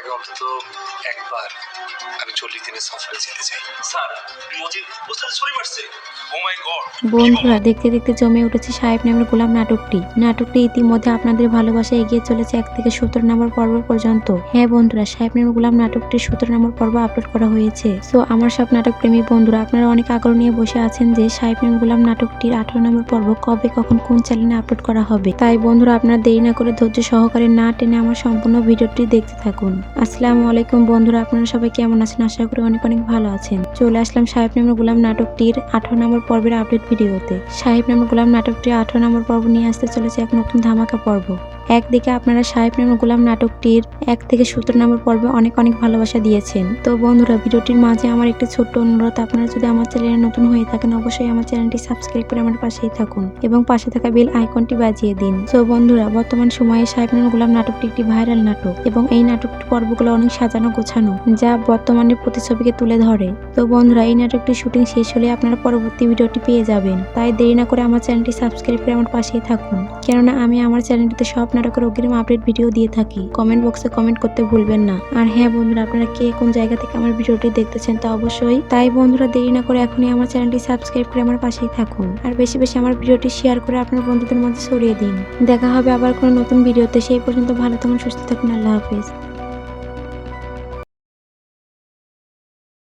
আগে অন্তত একবার আমি চল্লিশ দিনের সফরে যেতে চাই। স্যার মজিদ ওস্তাদ সরি মারছে ও মাই গড বন্ধুরা দেখতে দেখতে জমে উঠেছে সাহেব নামের গোলাম নাটকটি। নাটকটি ইতিমধ্যে আপনাদের ভালোবাসা এগিয়ে চলেছে এক থেকে সতেরো নম্বর পর্ব পর্যন্ত। হ্যাঁ বন্ধুরা সাহেব নামের গোলাম নাটকটির সতেরো নম্বর পর্ব আপলোড করা হয়েছে। সো আমার সব নাটক প্রেমী বন্ধুরা আপনারা অনেক আগ্রহ নিয়ে বসে আছেন যে সাহেব নামের গোলাম নাটকটির আঠারো নম্বর পর্ব কবে কখন কোন চ্যানেলে আপলোড করা হবে। তাই বন্ধুরা আপনারা দেরি না করে ধৈর্য সহকারে না টেনে আমার সম্পূর্ণ ভিডিওটি দেখতে থাকুন। আসসালামু আলাইকুম বন্ধুরা, আপনারা সবাই কেমন আছেন? আশা করি অনেক অনেক ভালো আছেন। চলে আসলাম সাহেব নামের গোলাম নাটকটির আঠারো নম্বর পর্বের আপডেট ভিডিওতে সাহেব নামের গোলাম নাটকটির আঠারো নম্বর পর্ব নিয়ে আসতে চলেছে এক নতুন ধামাকা পর্ব। একদিকে আপনারা সাহেব নামের গোলাম নাটকটির এক থেকে সতেরো নম্বর পর্বে অনেক অনেক ভালোবাসা দিয়েছেন। তো বন্ধুরা, ভিডিওটির মাঝে আমার একটি ছোট্ট অনুরোধ, আপনারা যদি আমার চ্যানেলে নতুন হয়ে থাকেন, অবশ্যই আমার চ্যানেলটি সাবস্ক্রাইব করে আমার পাশেই থাকুন এবং পাশে থাকা বেল আইকনটি বাজিয়ে দিন। তো বন্ধুরা, বর্তমান সময়ে সাহেব নামের গোলাম নাটকটি একটি ভাইরাল নাটক এবং এই নাটকটির পর্বগুলো অনেক সাজানো গোছানো, যা বর্তমানে প্রতিছবিকে তুলে ধরে। তো বন্ধুরা, এই নাটকটির শুটিং শেষ হলে আপনারা পরবর্তী ভিডিওটি পেয়ে যাবেন। তাই দেরি না করে আমার চ্যানেলটি সাবস্ক্রাইব করে আমার পাশেই থাকুন। কেননা আমি আমার চ্যানেলটিতে সব নাটকের অগ্রিম আপডেট ভিডিও দিয়ে থাকি। কমেন্ট বক্সে কমেন্ট করতে ভুলবেন না। আর হ্যাঁ বন্ধুরা, আপনারা কে কোন জায়গা থেকে আমার ভিডিওটি দেখতেছেন তা অবশ্যই। তাই বন্ধুরা, দেরি না করে এখনই আমার চ্যানেলটি সাবস্ক্রাইব করে আমার পাশেই থাকুন। আর বেশি বেশি আমার ভিডিওটি শেয়ার করে আপনার বন্ধুদের মধ্যে ছড়িয়ে দিন। দেখা হবে আবার কোনো নতুন ভিডিওতে। সেই পর্যন্ত ভালো থাকুন, সুস্থ থাকুন। আল্লাহ হাফেজ।